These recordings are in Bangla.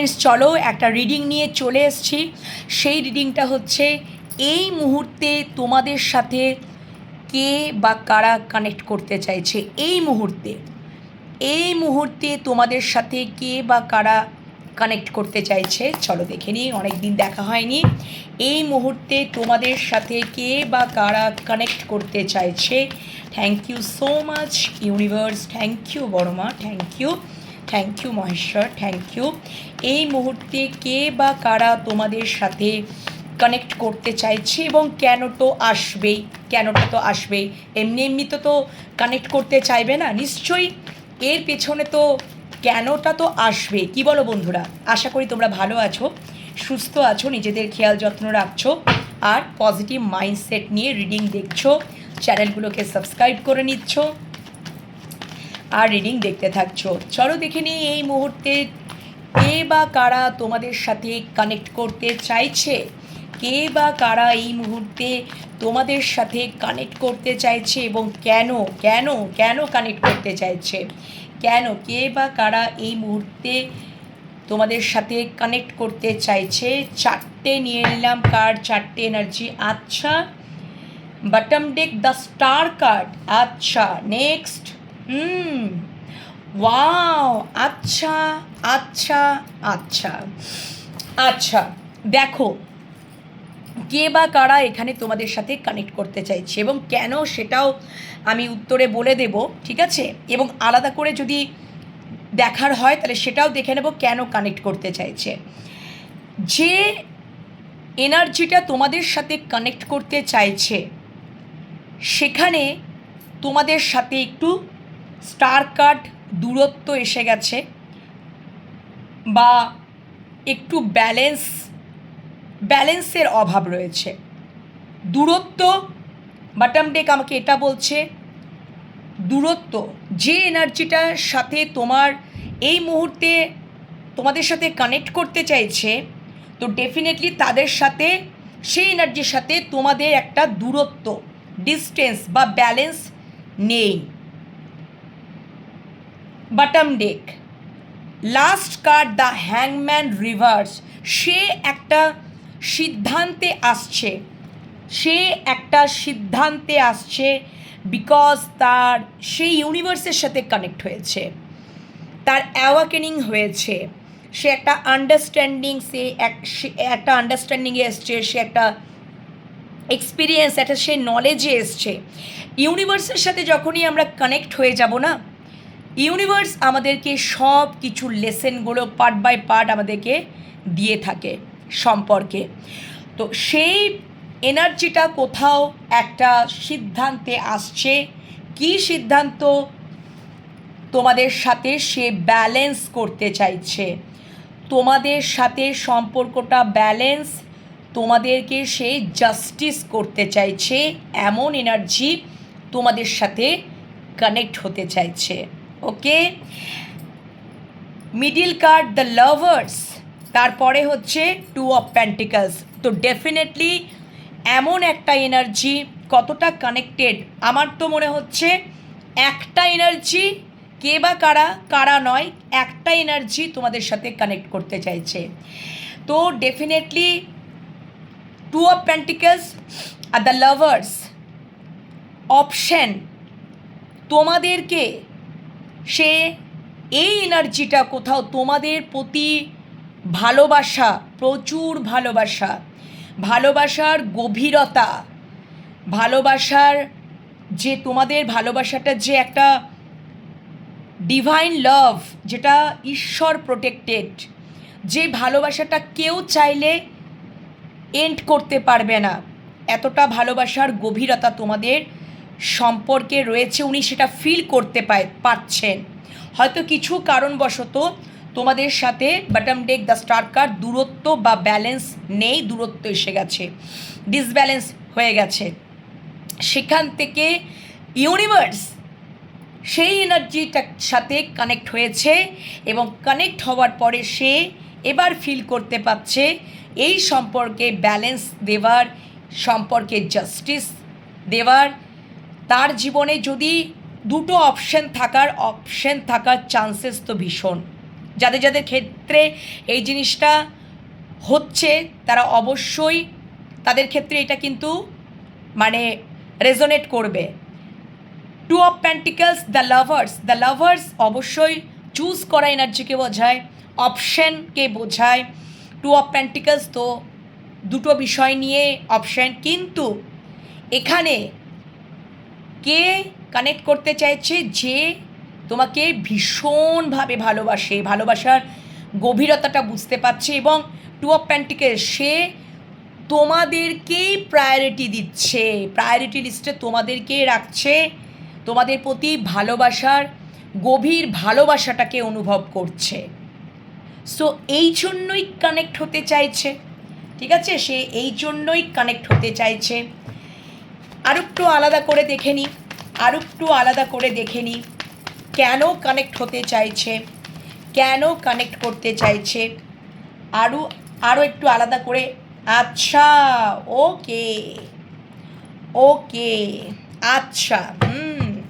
ফ্রেন্ডস চলো একটা রিডিং নিয়ে চলে এসেছি। সেই রিডিংটা হচ্ছে, এই মুহূর্তে তোমাদের সাথে কে বা কারা কানেক্ট করতে চাইছে? এই মুহূর্তে এই মুহূর্তে তোমাদের সাথে কে বা কারা কানেক্ট করতে চাইছে? চলো দেখে নিই অনেক দিন দেখা হয়নি। এই মুহূর্তে তোমাদের সাথে কে বা কারা কানেক্ট করতে চাইছে? Thank you so much universe thank you বড়মা. Thank you thank you Maheshwar thank you এই মুহূর্তে কে বা কারা তোমাদের সাথে কানেক্ট করতে চাইছে এবং কেন তো আসবেই কেনটা তো আসবেই? এমনি এমনি তো তো কানেক্ট করতে চাইবে না, নিশ্চয়ই এর পেছনে তো কেনটা তো আসবে? কি বলো বন্ধুরা? আশা করি তোমরা ভালো আছো, সুস্থ আছো, নিজেদের খেয়াল যত্ন রাখছো, আর পজিটিভ মাইন্ডসেট নিয়ে রিডিং দেখছ চ্যানেলগুলোকে সাবস্ক্রাইব করে নিচ্ছ আর রিডিং দেখতে থাকছো। চলো দেখে নিই এই মুহূর্তে কে বা কারা তোমাদের সাথে কানেক্ট করতে চাইছে? কে বা কারা এই মুহূর্তে তোমাদের সাথে কানেক্ট করতে চাইছে এবং কেন কেন কেন কানেক্ট করতে চাইছে? কেন, কে বা কারা এই মুহূর্তে তোমাদের সাথে কানেক্ট করতে চাইছে? চারটে নিয়ে নিলাম কার্ড চারটে এনার্জি আচ্ছা bottom deck the star card আচ্ছা নেক্সট হুম। ওয়াও আচ্ছা আচ্ছা আচ্ছা। আচ্ছা দেখো, কে বা কারা এখানে তোমাদের সাথে কানেক্ট করতে চাইছে এবং কেন সেটাও আমি উত্তরে বলে দেব, ঠিক আছে? এবং আলাদা করে যদি দেখার হয়, তাহলে সেটাও দেখে নেব কেন কানেক্ট করতে চাইছে। যে এনার্জিটা তোমাদের সাথে কানেক্ট করতে চাইছে, সেখানে তোমাদের সাথে একটু স্টার কাট দূরত্ব এসে গেছে বা একটু ব্যালেন্স ব্যালেন্সের অভাব রয়েছে। দূরত্ব বাটাম ডেক আমাকে এটা বলছে, দূরত্ব, যে এনার্জিটার সাথে তোমার এই মুহূর্তে তোমাদের সাথে কানেক্ট করতে চাইছে, তো ডেফিনেটলি তাদের সাথে, সেই এনার্জির সাথে তোমাদের একটা দূরত্ব ডিস্টেন্স বা ব্যালেন্স নেই। Bottom deck last card the হ্যাংম্যান reverse সে একটা সিদ্ধান্তে আসছে। সে একটা সিদ্ধান্তে আসছে বিকজ তার সেই ইউনিভার্সের সাথে কানেক্ট হয়েছে। তার অ্যাওয়াকেনিং হয়েছে। সে একটা আন্ডারস্ট্যান্ডিং সে এক, সে একটা আন্ডারস্ট্যান্ডিংয়ে এসছে। সে একটা এক্সপিরিয়েন্স একটা সে নলেজে এসছে। ইউনিভার্সের সাথে যখনই আমরা কানেক্ট হয়ে যাব না ইউনিভার্স আমাদেরকে সব কিছু লেসেনগুলো পার্ট বাই পার্ট আমাদেরকে দিয়ে থাকে সম্পর্কে। তো সেই এনার্জিটা কোথাও একটা সিদ্ধান্তে আসছে। কি সিদ্ধান্ত? তোমাদের সাথে সে ব্যালেন্স করতে চাইছে। তোমাদের সাথে সম্পর্কটা ব্যালেন্স তোমাদেরকে সে জাস্টিস করতে চাইছে। এমন এনার্জি তোমাদের সাথে কানেক্ট হতে চাইছে। Okay? Middle card the lovers তারপরে হচ্ছে টু অফ প্যান্টিকালস তো ডেফিনেটলি এমন একটা এনার্জি কতটা কানেক্টেড আমার তো মনে হচ্ছে একটা এনার্জি কে বা কারা কারা নয়, একটা এনার্জি তোমাদের সাথে কানেক্ট করতে চাইছে। তো ডেফিনেটলি টু অফ প্যান্টিকালস আর দ্য লাভার্স অপশন তোমাদেরকে সে এই এনার্জিটা কোথাও তোমাদের প্রতি ভালোবাসা, প্রচুর ভালোবাসা, ভালোবাসার গভীরতা, ভালোবাসার যে তোমাদের ভালোবাসাটা যে একটা ডিভাইন লাভ যেটা ঈশ্বর প্রোটেক্টেড যে ভালোবাসাটা কেউ চাইলে এন্ড করতে পারবে না, এতটা ভালোবাসার গভীরতা তোমাদের সম্পর্কে রয়েছে, উনি সেটা ফিল করতে পায় পারছেন হয়তো কিছু কারণবশত তোমাদের সাথে bottom deck the star card দূরত্ব বা ব্যালেন্স নেই, দূরত্ব এসে গেছে ডিসব্যালেন্স হয়ে গেছে। সেখান থেকে ইউনিভার্স সেই এনার্জিটার সাথে কানেক্ট হয়েছে এবং কানেক্ট হওয়ার পরে সে এবার ফিল করতে পারছে, এই সম্পর্কে ব্যালেন্স দেওয়ার, সম্পর্কে জাস্টিস দেওয়ার তার জীবনে যদি দুটো অপশন থাকার অপশন থাকার চান্সেস তো ভীষণ। যাদের যাদের ক্ষেত্রে এই জিনিসটা হচ্ছে, তারা অবশ্যই তাদের ক্ষেত্রে এটা কিন্তু মানে রেজোনেট করবে। Two of pentacles the lovers the lovers অবশ্যই চুজ করা এনার্জিকে বোঝায় অপশানকে বোঝায়। টু অফ প্যান্টিকলস তো দুটো বিষয় নিয়ে অপশান কিন্তু এখানে কে কানেক্ট করতে চাইছে যে তোমাকে ভীষণভাবে ভালোবাসে, ভালোবাসার গভীরতাটা বুঝতে পারছে এবং টু অফ প্যান্টিকেল সে তোমাদেরকেই প্রায়োরিটি দিচ্ছে প্রায়োরিটি লিস্টে তোমাদেরকে রাখছে, তোমাদের প্রতি ভালোবাসার গভীর ভালোবাসাটাকে অনুভব করছে। সো এই জন্যই কানেক্ট হতে চাইছে, ঠিক আছে? সে এই জন্যই কানেক্ট হতে চাইছে। আর একটু আলাদা করে দেখে নিই আর একটু আলাদা করে দেখে নিই কেন কানেক্ট হতে চাইছে? কেন কানেক্ট করতে চাইছে? আরও আরও একটু আলাদা করে। আচ্ছা ওকে। ওকে আচ্ছা হুম।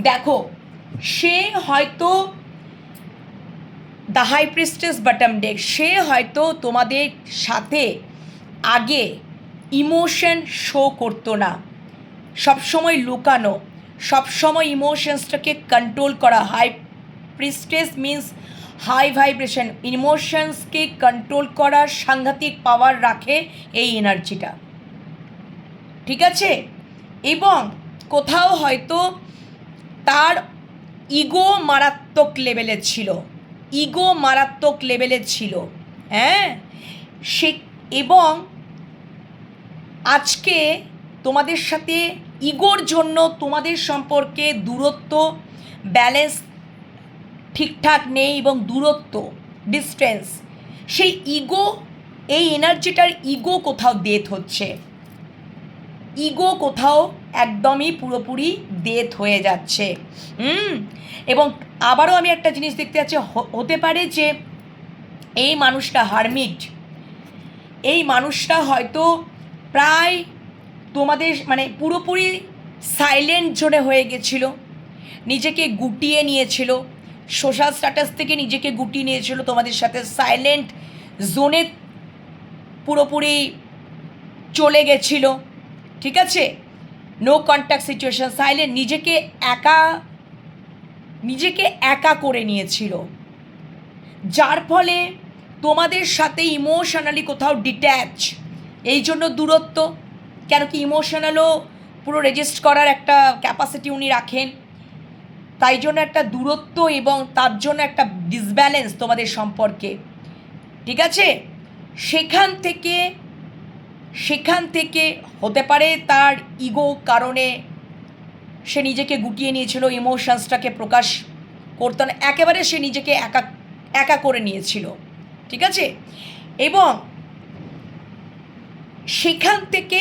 দেখো, সে হয়তো the high priestess bottom deck সে হয়তো তোমাদের সাথে আগে ইমোশন শো করতো না। সবসময় লুকানো, সবসময় ইমোশনসটাকে কন্ট্রোল করা। High priestess means high vibration ইমোশনসকে control করার সাংঘাতিক পাওয়ার রাখে এই এনার্জিটা ঠিক আছে? এবং কোথাও হয়তো তার ইগো মারাত্মক লেভেলের ছিল। ইগো মারাত্মক লেভেলের ছিল। হ্যাঁ? সে এবং আজকে তোমাদের সাথে ইগোর জন্য তোমাদের সম্পর্কে দূরত্ব ব্যালেন্স ঠিকঠাক নেই এবং দূরত্ব ডিস্টেন্স সেই ইগো, এই এনার্জিটার ইগো কোথাও ডেথ হচ্ছে। ইগো কোথাও একদমই পুরোপুরি ডেথ হয়ে যাচ্ছে। এবং আবারও আমি একটা জিনিস দেখতে পাচ্ছি হতে পারে যে এই মানুষটা হারমিট এই মানুষটা হয়তো প্রায় তোমাদের মানে পুরোপুরি সাইলেন্ট জোনে হয়ে গেছিল। নিজেকে গুটিয়ে নিয়েছিল। সোশ্যাল স্ট্যাটাস থেকে নিজেকে গুটিয়ে নিয়েছিল তোমাদের সাথে। সাইলেন্ট জোনে পুরোপুরি চলে গেছিল। ঠিক আছে? নো কন্ট্যাক্ট সিচুয়েশন সাইলেন্ট নিজেকে একা নিজেকে একা করে নিয়েছিল। যার ফলে তোমাদের সাথে ইমোশনালি কোথাও ডিট্যাচ এই জন্য দূরত্ব, কেন কি ইমোশনালও পুরো রেজিস্ট করার একটা ক্যাপাসিটি উনি রাখেন। তাই জন্য একটা দূরত্ব এবং তার জন্য একটা ডিসব্যালেন্স তোমাদের সম্পর্কে। ঠিক আছে? সেখান থেকে সেখান থেকে হতে পারে তার ইগো কারণে সে নিজেকে গুটিয়ে নিয়েছিল ইমোশনসটাকে প্রকাশ করতো না একেবারে সে নিজেকে একা একা করে নিয়েছিল। ঠিক আছে? এবং সেখান থেকে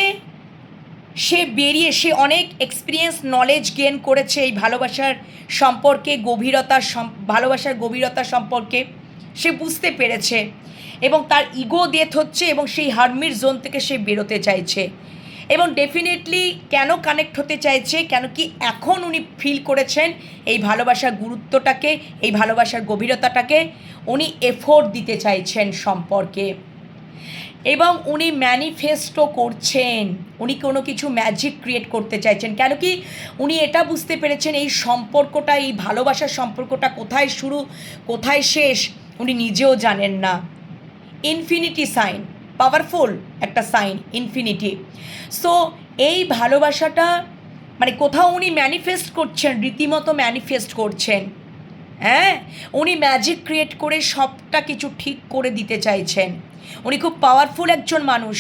সে বেরিয়ে, সে অনেক এক্সপিরিয়েন্স নলেজ গেন করেছে এই ভালোবাসার সম্পর্কে, গভীরতার সম, ভালোবাসার গভীরতা সম্পর্কে। সে বুঝতে পেরেছে এবং তার ইগো ডেথ হচ্ছে এবং সেই হার্মির জোন থেকে সে বেরোতে চাইছে। এবং ডেফিনেটলি কেন কানেক্ট হতে চাইছে, কেন কি এখন উনি ফিল করেছেন এই ভালোবাসার গুরুত্বটাকে, এই ভালোবাসার গভীরতাটাকে, উনি এফোর্ট দিতে চাইছেন সম্পর্কে। এবং উনি ম্যানিফেস্টও করছেন। উনি কোনো কিছু ম্যাজিক ক্রিয়েট করতে চাইছেন। কেন কি উনি এটা বুঝতে পেরেছেন, এই সম্পর্কটা, এই ভালোবাসার সম্পর্কটা কোথায় শুরু, কোথায় শেষ, উনি নিজেও জানেন না। ইনফিনিটি সাইন পাওয়ারফুল একটা সাইন ইনফিনিটি সো এই ভালোবাসাটা মানে কোথাও উনি ম্যানিফেস্ট করছেন, রীতিমতো ম্যানিফেস্ট করছেন। হ্যাঁ? উনি ম্যাজিক ক্রিয়েট করে সবটা কিছু ঠিক করে দিতে চাইছেন। উনি খুব পাওয়ারফুল একজন মানুষ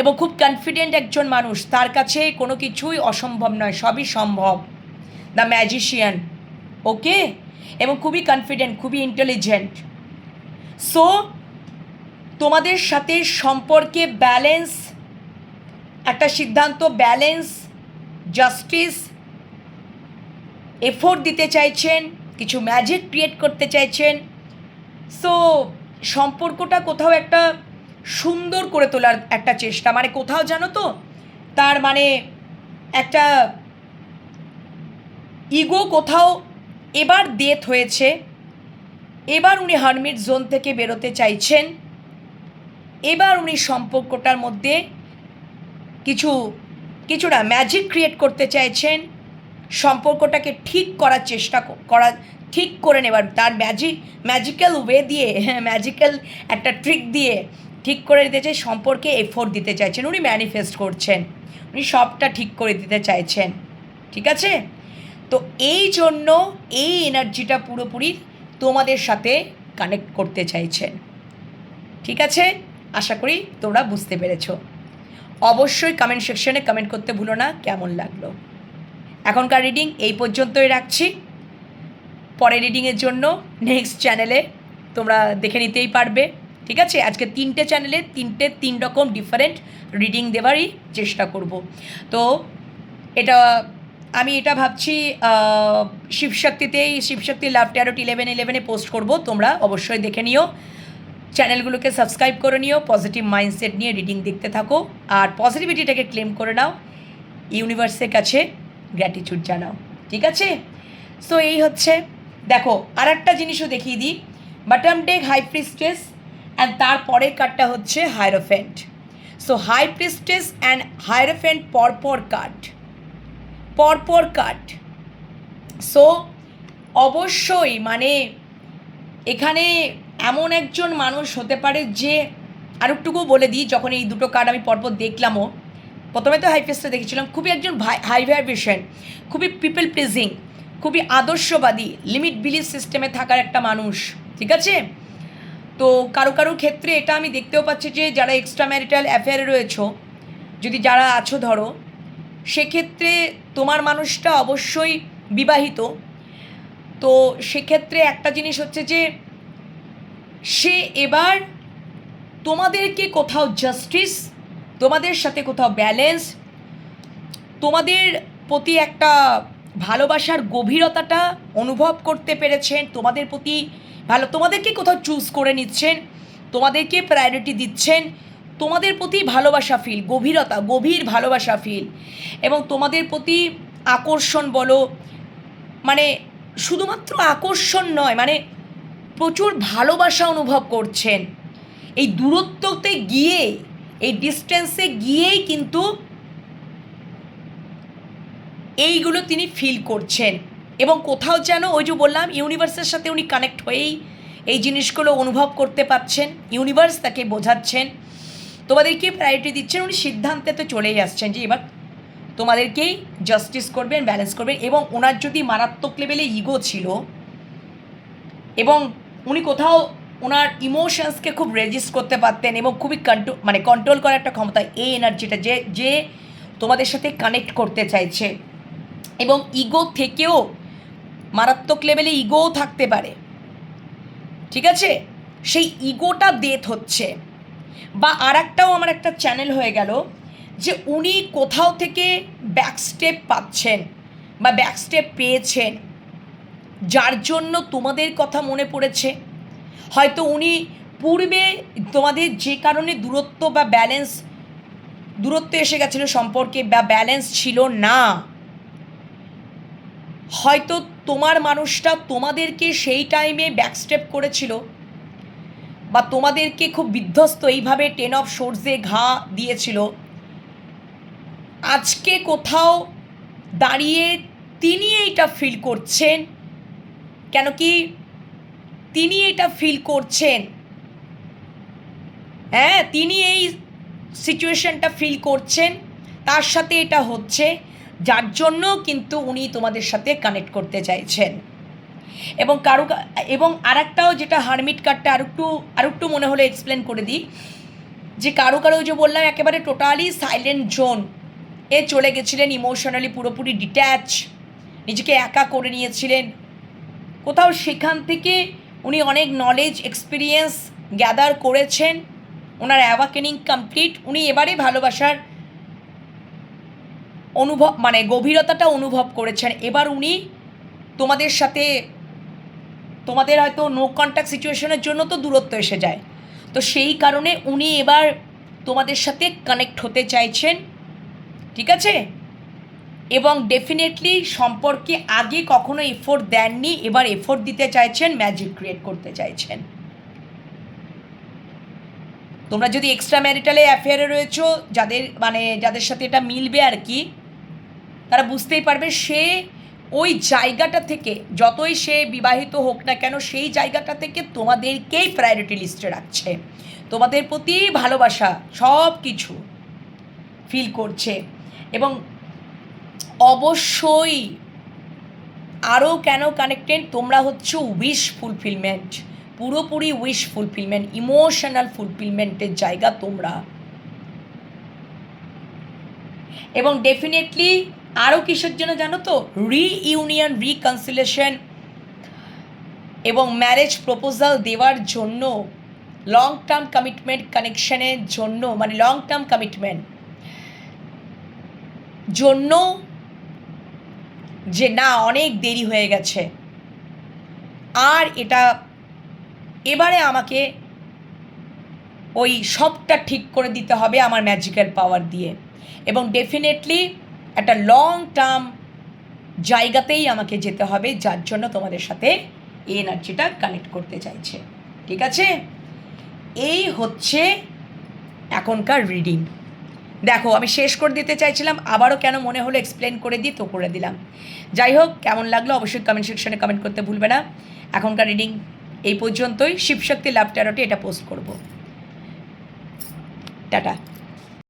এবং খুব কনফিডেন্ট একজন মানুষ। তার কাছে কোনো কিছুই অসম্ভব নয়, সবই সম্ভব। দ্য ম্যাজিশিয়ান ওকে এবং খুবই কনফিডেন্ট খুবই ইন্টেলিজেন্ট সো তোমাদের সাথে সম্পর্কে ব্যালেন্স একটা সিদ্ধান্ত ব্যালেন্স জাস্টিস এফোর্ট দিতে চাইছেন, কিছু ম্যাজিক ক্রিয়েট করতে চাইছেন। সো সম্পর্কটা কোথাও একটা সুন্দর করে তোলার একটা চেষ্টা। মানে কোথাও জানো তো? তার মানে একটা ইগো কোথাও এবার ডেথ হয়েছে, এবার উনি হারমিট জোন থেকে বেরোতে চাইছেন, এবার উনি সম্পর্কটার মধ্যে কিছু কিছুটা ম্যাজিক ক্রিয়েট করতে চাইছেন, সম্পর্কটাকে ঠিক করার চেষ্টা করার ঠিক করে নেবার, তার ম্যাজিক ম্যাজিক্যাল ওয়ে দিয়ে ম্যাজিক্যাল একটা ট্রিক দিয়ে ঠিক করে দিতে চাই, সম্পর্কে এফোর্ট দিতে চাইছেন, উনি ম্যানিফেস্ট করছেন, উনি সবটা ঠিক করে দিতে চাইছেন, ঠিক আছে? তো এই জন্য এই এনার্জিটা পুরোপুরি তোমাদের সাথে কানেক্ট করতে চাইছেন, ঠিক আছে? আশা করি তোমরা বুঝতে পেরেছ। অবশ্যই কমেন্ট সেকশনে কমেন্ট করতে ভুলো না, কেমন লাগল? এখনকার রিডিং এই পর্যন্তই রাখছি। পরের রিডিংয়ের জন্য নেক্সট চ্যানেলে তোমরা দেখে নিতেই পারবে, ঠিক আছে? আজকে তিনটে চ্যানেলে তিনটে তিন রকম ডিফারেন্ট রিডিং দেওয়ারই চেষ্টা করব। তো এটা, আমি এটা ভাবছি শিবশক্তিতেই শিবশক্তি লাভ ট্যারোট ইলেভেন ইলেভেনে পোস্ট করব, তোমরা অবশ্যই দেখে নিও। চ্যানেলগুলোকে সাবস্ক্রাইব করে নিও পজিটিভ মাইন্ডসেট নিয়ে রিডিং দেখতে থাকো, আর পজিটিভিটিটাকে ক্লেম করে নাও ইউনিভার্সের কাছে গ্র্যাটিটিউড জানাও, ঠিক আছে? সো এই হচ্ছে দেখো আর একটা জিনিসও দেখিয়ে দিই। বাটাম ডেক হাই প্রিস্টেস অ্যান্ড তার পরের কার্ডটা হচ্ছে hierophant. So high priestess and hierophant পরপর কার্ড পরপর কার্ড সো অবশ্যই মানে এখানে এমন একজন মানুষ হতে পারে যে আরেকটুকু বলে দিই, যখন এই দুটো কার্ড আমি পরপর দেখলামও। প্রথমে তো হাই ফেসটা দেখেছিলাম খুবই একজন হাই ভাইব্রেশন খুবই পিপল প্লিজিং খুবই আদর্শবাদী লিমিট বিলিভ সিস্টেমে থাকার একটা মানুষ, ঠিক আছে? তো কারও কারও ক্ষেত্রে এটা আমি দেখতেও পাচ্ছি যে যারা এক্সট্রা ম্যারিটাল অ্যাফেয়ারে রয়েছো, যদি যারা আছো ধরো, সেক্ষেত্রে তোমার মানুষটা অবশ্যই বিবাহিত। তো সেক্ষেত্রে একটা জিনিস হচ্ছে যে, সে এবার তোমাদেরকে কোথাও জাস্টিস তোমাদের সাথে কোথাও ব্যালেন্স তোমাদের প্রতি একটা ভালোবাসার গভীরতাটা অনুভব করতে পেরেছেন, তোমাদের প্রতি ভালো, তোমাদেরকে কোথাও চুজ করে নিচ্ছেন, তোমাদেরকে প্রায়োরিটি দিচ্ছেন, তোমাদের প্রতি ভালোবাসা ফিল গভীরতা, গভীর ভালোবাসা ফিল এবং তোমাদের প্রতি আকর্ষণ বলো মানে শুধুমাত্র আকর্ষণ নয় মানে প্রচুর ভালোবাসা অনুভব করছেন। এই দূরত্বতে গিয়ে, এই ডিস্টেন্সে গিয়েই কিন্তু এইগুলো তিনি ফিল করছেন। এবং কোথাও যেন ওই যে বললাম ইউনিভার্সের সাথে উনি কানেক্ট হয়েই এই জিনিসগুলো অনুভব করতে পারছেন ইউনিভার্স তাকে বোঝাচ্ছেন। তোমাদেরকে প্রায়োরিটি দিচ্ছেন, উনি সিদ্ধান্তে তো চলেই আসছেন যে এবার তোমাদেরকেই জাস্টিস করবেন ব্যালেন্স করবেন এবং ওনার যদি মারাত্মক লেভেলে ইগো ছিল এবং উনি কোথাও ওনার ইমোশনসকে খুব রেজিস্ট করতে পারতেন এবং খুবই কন্ট্রো মানে কন্ট্রোল করার একটা ক্ষমতা, এই এনার্জিটা যে যে তোমাদের সাথে কানেক্ট করতে চাইছে। এবং ইগো থেকেও মারাত্মক লেভেলে ইগোও থাকতে পারে। ঠিক আছে? সেই ইগোটা ডেথ হচ্ছে। বা আর একটাও আমার একটা চ্যানেল হয়ে গেল যে উনি কোথাও থেকে ব্যাকস্টেপ পাচ্ছেন বা ব্যাকস্টেপ পেয়েছেন, যার জন্য তোমাদের কথা মনে পড়েছে। হয়তো উনি পূর্বে তোমাদের যে কারণে দূরত্ব বা ব্যালেন্স দূরত্ব এসে গেছিল সম্পর্কে বা ব্যালেন্স ছিল না। হয়তো তোমার মানুষটা তোমাদেরকে সেই টাইমে ব্যাকস্টেপ করেছিল বা তোমাদেরকে খুব বিধ্বস্ত এইভাবে টেন অফ সোর্সে ঘা দিয়েছিল। আজকে কোথাও দাঁড়িয়ে তিনি এইটা ফিল করছেন, কেন কি তিনি এটা ফিল করছেন। হ্যাঁ তিনি এই সিচুয়েশনটা ফিল করছেন, তার সাথে এটা হচ্ছে। যার জন্য কিন্তু উনি তোমাদের সাথে কানেক্ট করতে চাইছেন। এবং কারও এবং আরেকটাও যেটা হারমিট কার্ডটা আরেকটু আরেকটু মনে হলে এক্সপ্লেন করে দিই। যে কারও কারও যে বললাম, একেবারে টোটালি সাইলেন্ট জোন এ চলে গেছিলেন ইমোশনালি পুরোপুরি ডিট্যাচ নিজেকে একা করে নিয়েছিলেন। কোথাও সেখান থেকে উনি অনেক নলেজ এক্সপিরিয়েন্স গ্যাদার করেছেন। ওনার অ্যাওয়াকেনিং কমপ্লিট উনি এবারে ভালোবাসার অনুভব মানে গভীরতাটা অনুভব করেছেন। এবার উনি তোমাদের সাথে, তোমাদের হয়তো নো কন্ট্যাক্ট সিচুয়েশনের জন্য তো দূরত্ব এসে যায়। তো সেই কারণে উনি এবার তোমাদের সাথে কানেক্ট হতে চাইছেন, ঠিক আছে? এবং ডেফিনেটলি সম্পর্কে আগে কখনো এফোর্ট দেননি, এবার এফোর্ট দিতে চাইছেন ম্যাজিক ক্রিয়েট করতে চাইছেন। তোমরা যদি এক্সট্রা ম্যারিটালে অ্যাফেয়ারে রয়েছো, যাদের মানে যাদের সাথে এটা মিলবে আর কি তারা বুঝতেই পারবে সে ওই জায়গাটা থেকে, যতই সে বিবাহিত হোক না কেন, সেই জায়গাটা থেকে তোমাদেরকেই প্রায়োরিটি লিস্টে রাখছে। তোমাদের প্রতি ভালোবাসা সব কিছু ফিল করছে। এবং অবশ্যই আরও কেন কানেক্টেড তোমরা হচ্ছে উইশ ফুলফিলমেন্ট পুরোপুরি উইশ ফুলফিলমেন্ট ইমোশনাল ফুলফিলমেন্টের জায়গা তোমরা। এবং ডেফিনেটলি আরও কিসের জন্য জানো তো? রিইউনিয়ন রিকনসিলেশন এবং ম্যারেজ প্রপোজাল দেওয়ার জন্য লং টার্ম কমিটমেন্ট কানেকশনের জন্য মানে লং টার্ম কমিটমেন্ট জন্য যে না, অনেক দেরি হয়ে গেছে। আর এটা এবারে আমাকে ওই সবটা ঠিক করে দিতে হবে আমার ম্যাজিক্যাল পাওয়ার দিয়ে। এবং ডেফিনেটলি একটা লং টার্ম জায়গাতেই আমাকে যেতে হবে, যার জন্য তোমাদের সাথে এই এনার্জিটা কানেক্ট করতে চাইছে। ঠিক আছে? এই হচ্ছে এখনকার রিডিং দেখো, আমি শেষ করে দিতে চাইছিলাম, আবারও কেন মনে হলো এক্সপ্লেন করে দিই, তো করে দিলাম। যাই হোক, কেমন লাগল অবশ্যই কমেন্ট সেকশনে কমেন্ট করতে ভুলবে না। এখনকার রিডিং এই পর্যন্তই। শিবশক্তি লাভ ট্যারোটে এটা পোস্ট করব। টাটা।